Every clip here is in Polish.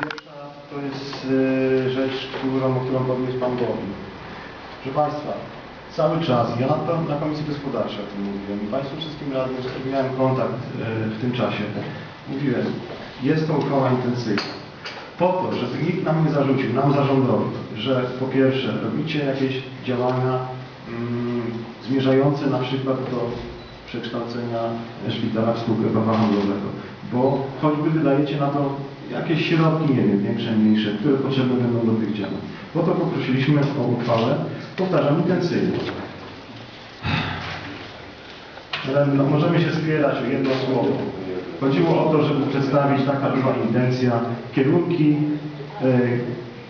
Pierwsza to jest y, rzecz, którą, którą podniósł Pan Bobin. Proszę Państwa, cały czas, ja na, na Komisji Gospodarczej o tym mówiłem i Państwu wszystkim radnym, z którymi miałem kontakt y, w tym czasie, mówiłem, jest to uchwała intencyjna. Po to, żeby nikt nam nie zarzucił, nam zarządowi, że po pierwsze robicie jakieś działania mm, zmierzające na przykład do przekształcenia szpitala w spółkę prawa handlowego, bo choćby wydajecie na to jakieś środki, nie wiem, większe, mniejsze, które potrzebne będą do tych działań. Po to poprosiliśmy o uchwałę, powtarzam, intencyjną. No, możemy się spierać o jedno słowo. Chodziło o to, żeby przedstawić, taka była intencja, kierunki e,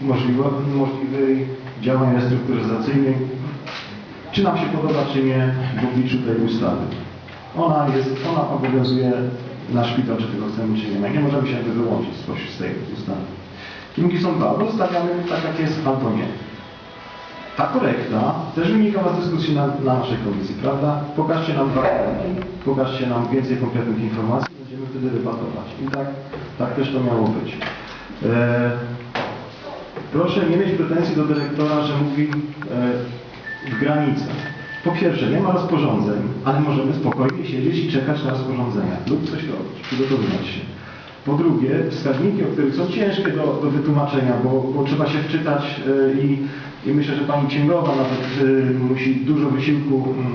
możliwe, możliwej działań restrukturyzacyjnych, czy nam się podoba, czy nie, w obliczu tej ustawy. Ona jest, ona obowiązuje na szpital, czy tego chcemy, czy nie. Nie możemy się jakby wyłączyć spośród tej ustawy. Kierunki są dwa, stawiamy tak, jak jest w Antonie. Ta korekta też wynikała z dyskusji na, na naszej komisji, prawda? Pokażcie nam dwa kierunki, pokażcie nam więcej konkretnych informacji, będziemy wtedy debatować. I tak, tak też to miało być. E, proszę nie mieć pretensji do dyrektora, że mówi e, w granicach. Po pierwsze, nie ma rozporządzeń, ale możemy spokojnie siedzieć i czekać na rozporządzenia lub coś robić, przygotowywać się. Po drugie, wskaźniki, o których są ciężkie do, do wytłumaczenia, bo, bo trzeba się wczytać e, i, i myślę, że pani księgowa nawet e, musi dużo wysiłku, mm,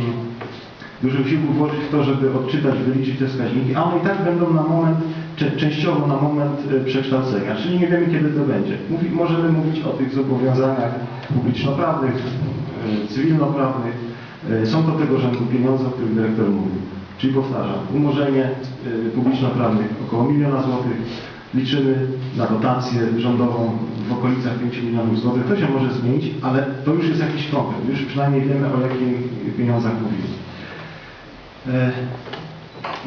dużo wysiłku włożyć w to, żeby odczytać, wyliczyć te wskaźniki, a one i tak będą na moment, cze- częściowo na moment e, przekształcenia, czyli nie wiemy kiedy to będzie. Mówi, możemy mówić o tych zobowiązaniach publiczno-prawnych, cywilnoprawnych. E, Są to tego rzędu pieniądze, o których dyrektor mówił. Czyli powtarzam, umorzenie y, publiczno-prawnych około miliona złotych. Liczymy na dotację rządową w okolicach 5 milionów złotych. To się może zmienić, ale to już jest jakiś konkret. Już przynajmniej wiemy o jakich pieniądzach mówimy. E,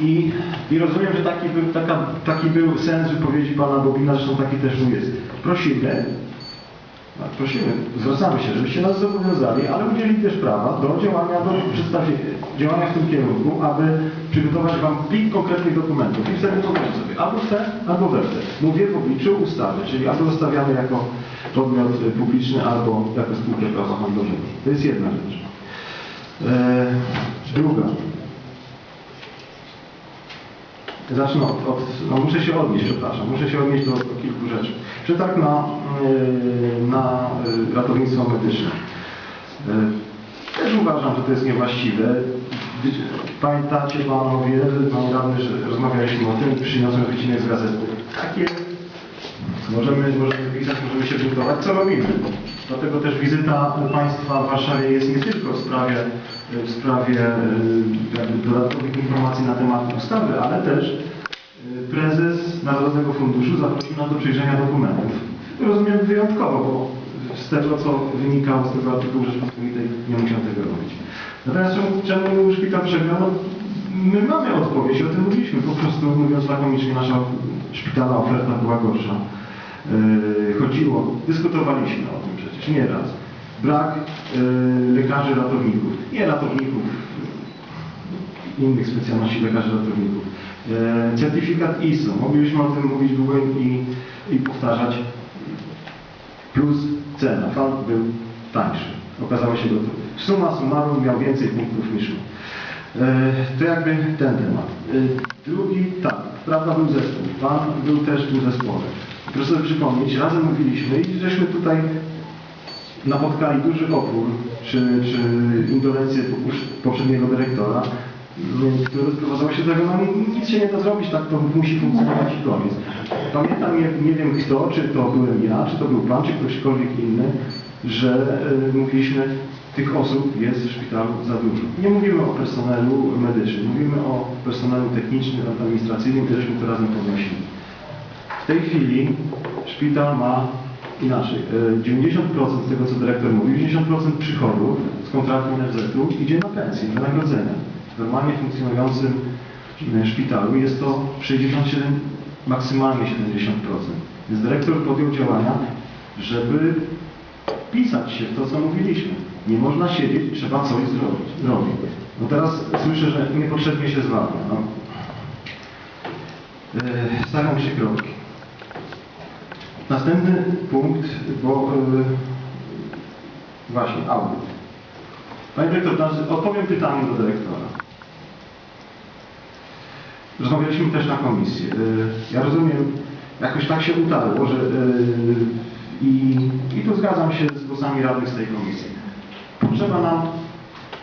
I, I rozumiem, że taki był, taka, taki był sens wypowiedzi pana Bobina, zresztą taki też tu jest. Prosimy, prosimy, zwracamy się, żebyście nas zobowiązali, ale udzielili też prawa do działania, do przedstawienia, działania w tym kierunku, aby przygotować Wam plik konkretnych dokumentów i wtedy powiemy sobie albo w te, albo we te. Mówię w obliczu ustawy, czyli albo zostawiamy jako podmiot publiczny, albo jako spółkę prawa handlowego. To jest jedna rzecz. E, druga. Zacznę od, od no muszę się odnieść, przepraszam, muszę się odnieść do, do kilku rzeczy. Przetarg na, yy, na yy, ratownictwo medyczne. Yy, Też uważam, że to jest niewłaściwe. Pamiętacie panowie, pan radny, że rozmawialiśmy o tym, przyniosłem wycinek z gazety. Takie możemy, możemy pisać, możemy się buntować, co robimy. Dlatego też wizyta Państwa w Warszawie jest nie tylko w sprawie, w sprawie jakby dodatkowych informacji na temat ustawy, ale też y, prezes Narodowego Funduszu zaprosił nas do przejrzenia dokumentów. Rozumiem wyjątkowo, bo z tego, co wynikało z tego artykułu Rzeczpospolitej, nie musiał tego robić. Natomiast czemu, szpital przegrał? No, my mamy odpowiedź, o tym mówiliśmy. Po prostu mówiąc lakonicznie, nasza szpitalna oferta była gorsza. Yy, chodziło, dyskutowaliśmy o tym przecież nieraz. Brak yy, lekarzy ratowników, nie ratowników, innych specjalności lekarzy ratowników. Yy, certyfikat ISO, moglibyśmy o tym mówić długo i, i powtarzać. Plus cena, fan był tańszy. Okazało się gotowy. Suma summarum miał więcej punktów niż my. To jakby ten temat. Drugi, tak, prawda był zespół. Pan był też w tym zespole. Proszę sobie przypomnieć, razem mówiliśmy i żeśmy tutaj napotkali duży opór, czy, czy indolencję poprzedniego dyrektora, które sprowadzało się do tego, no nic się nie da zrobić, tak to musi funkcjonować i koniec. Pamiętam, nie, nie wiem kto, czy to byłem ja, czy to był pan, czy ktośkolwiek inny, że y, mówiliśmy, tych osób jest w szpitalu za dużo. Nie mówimy o personelu medycznym, mówimy o personelu technicznym, administracyjnym, i żeśmy to razem podnosili. W tej chwili szpital ma inaczej. y, 90% z tego, co dyrektor mówił, 90% przychodów z kontraktu NFZ-u idzie na pensję, na nagrodzenia. W normalnie funkcjonującym y, szpitalu jest to 67, maksymalnie 70%. Więc dyrektor podjął działania, żeby wpisać się w to, co mówiliśmy. Nie można siedzieć, trzeba coś zrobić. zrobić. No teraz słyszę, że niepotrzebnie się zwalnia. No. Yy, się kroki. Następny punkt, bo yy, właśnie audyt. Panie dyrektor, znaczy, odpowiem pytaniu do dyrektora. Rozmawialiśmy też na komisji. Yy, Ja rozumiem, jakoś tak się utarło, że yy, i, i tu zgadzam się z głosami radnych z tej komisji. Potrzeba nam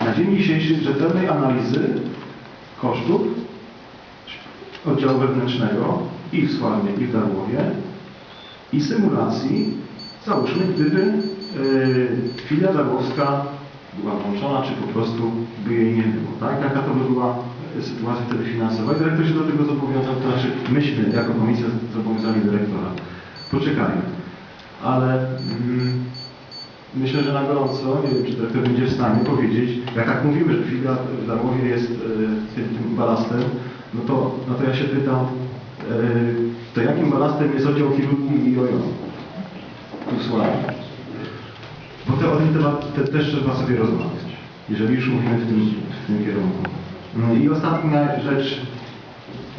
na dzień dzisiejszy rzetelnej analizy kosztów oddziału wewnętrznego i w Sławnie, i w Darłowie i symulacji, załóżmy, gdyby yy, filia darłowska była włączona, czy po prostu by jej nie było, tak? Jaka to by była e, sytuacja wtedy finansowa? I dyrektor się do tego zobowiązał, to znaczy myśmy jako komisja zobowiązali dyrektora. Poczekajmy. Ale mm, myślę, że na gorąco, nie wiem, czy dyrektor będzie w stanie powiedzieć, jak tak mówimy, że filia w Darłowie jest e, tym, tym balastem, no to, no to ja się pytam, e, to jakim balastem jest oddział chirurgii i OJO? Tu w Sławie. Bo te, o ten temat te, też trzeba sobie rozmawiać, jeżeli już mówimy w tym, w tym kierunku. No I ostatnia rzecz,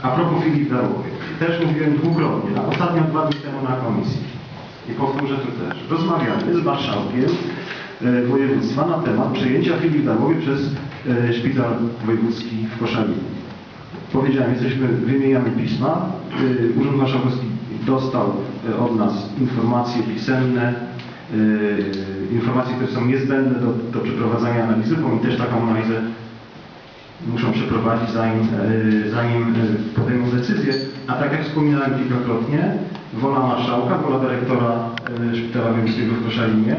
a propos filii w Darłowie. Też mówiłem dwukrotnie, a ostatnio dwa dni temu na komisji. I powtórzę tu też. Rozmawiamy z marszałkiem e, województwa na temat przejęcia filii w Darłowie przez e, szpital wojewódzki w Koszalinie. Powiedziałem, jesteśmy, wymieniamy pisma. Y, Urząd Marszałkowski dostał y, od nas informacje pisemne, y, informacje, które są niezbędne do, do przeprowadzania analizy, bo oni też taką analizę muszą przeprowadzić, zanim, zanim podejmą decyzję. A tak jak wspominałem kilkakrotnie, wola marszałka, wola dyrektora Szpitala Wojewódzkiego w Koszalinie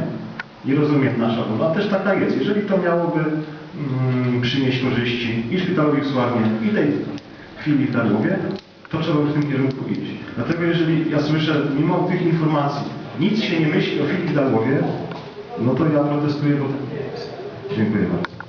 i rozumiem nasza wola, też taka jest. Jeżeli to miałoby mm, przynieść korzyści i szpitalowi w Sławnie, i tej chwili w Darłowie, to trzeba w tym kierunku iść. Dlatego jeżeli ja słyszę, mimo tych informacji, nic się nie myśli o chwili w Darłowie, no to ja protestuję, bo tak nie jest. Dziękuję bardzo.